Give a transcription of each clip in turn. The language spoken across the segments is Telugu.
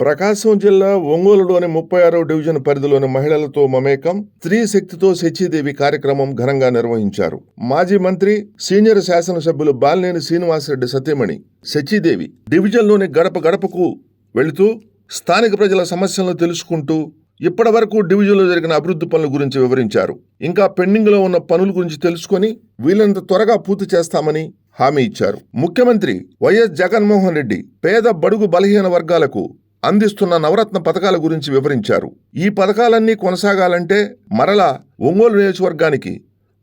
ప్రకాశం జిల్లా ఒంగోలులోని ముప్పై ఆరో డివిజన్ పరిధిలోని మహిళలతో మమేకం స్త్రీ శక్తితో శచీదేవి కార్యక్రమం ఘనంగా నిర్వహించారు. మాజీ మంత్రి సీనియర్ శాసనసభ్యులు బాలినేని శ్రీనివాసరెడ్డి సత్యమణి శచీదేవి డివిజన్లోని గడప గడపకు వెళుతూ స్థానిక ప్రజల సమస్యలను తెలుసుకుంటూ ఇప్పటి వరకు డివిజన్లో జరిగిన అభివృద్ధి పనుల గురించి వివరించారు. ఇంకా పెండింగ్లో ఉన్న పనుల గురించి తెలుసుకొని వీలంత త్వరగా పూర్తి చేస్తామని హామీ ఇచ్చారు. ముఖ్యమంత్రి వైఎస్ జగన్మోహన్ రెడ్డి పేద బడుగు బలహీన వర్గాలకు అందిస్తున్న నవరత్న పథకాల గురించి వివరించారు. ఈ పథకాలన్నీ కొనసాగాలంటే మరలా ఒంగోలు నియోజకవర్గానికి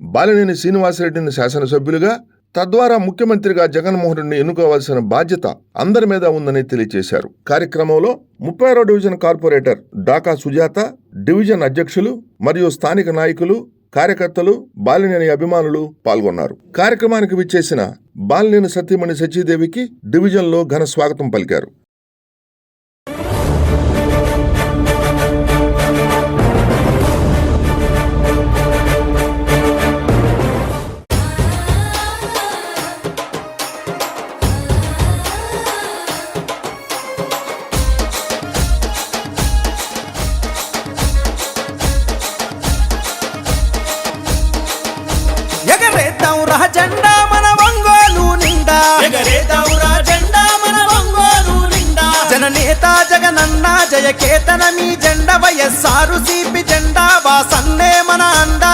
బాలినేని శ్రీనివాసరెడ్డిని శాసనసభ్యులుగా తద్వారా ముఖ్యమంత్రిగా జగన్మోహన్ రెడ్డిని ఎన్నుకోవాల్సిన బాధ్యత అందరి మీద ఉందని తెలియజేశారు కార్యక్రమంలో ముప్పై ఆరో division corporator Daka Sujatha division అధ్యక్షులు మరియు స్థానిక నాయకులు కార్యకర్తలు బాలినేని అభిమానులు పాల్గొన్నారు. కార్యక్రమానికి విచ్చేసిన బాలినేని సత్యమణి సచీదేవికి డివిజన్లో ఘన స్వాగతం పలికారు. ఎగరేద్దాం రాజెండా మన వంగోలు నిండా. ఎగరేదౌరా జెండా మన వంగోలు నిండా. జననేత జగనన్న జయ కేతన మీ జెండ వయస్సారు సిపి జెండా వాసన్నే మన అండా.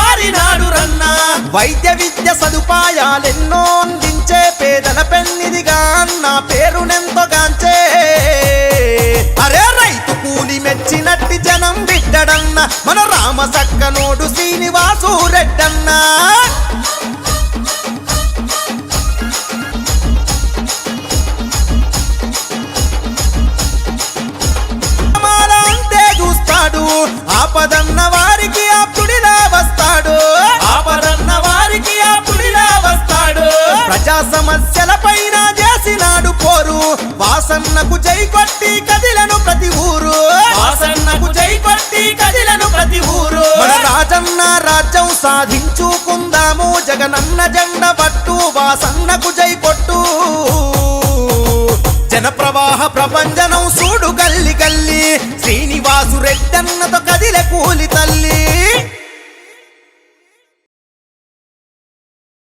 పారినాడు రన్నా. వైద్య విద్య సదుపాయాలెన్నో అందించే పేదల పెన్నిదిగా నా పేరునెంతో గాంచే. అరే రైతు కూలి మెచ్చినట్టి జనం బిడ్డడన్న మన రామ సక్కనోడు శ్రీనివాసు రెడ్డన్నా. మాల అంతే ఆపదన్న ప్రజా సమస్యల పైన చేసినాడు పోరు. వాసన్నకు జై కొట్టి కదిలను ప్రతి ఊరు. వాసన్నకు జై కొట్టి కదిలను ప్రతి ఊరు. మన రాజన్న రాజ్యం సాధించుకుందాము. జగనన్న జెండ పట్టు వాసన్నకు జై కొట్టు. జన ప్రవాహ ప్రపంచనం సూడు గల్లి గల్లి. శ్రీనివాసు రెడ్డన్నతో కదిలే కూలి తల్లి.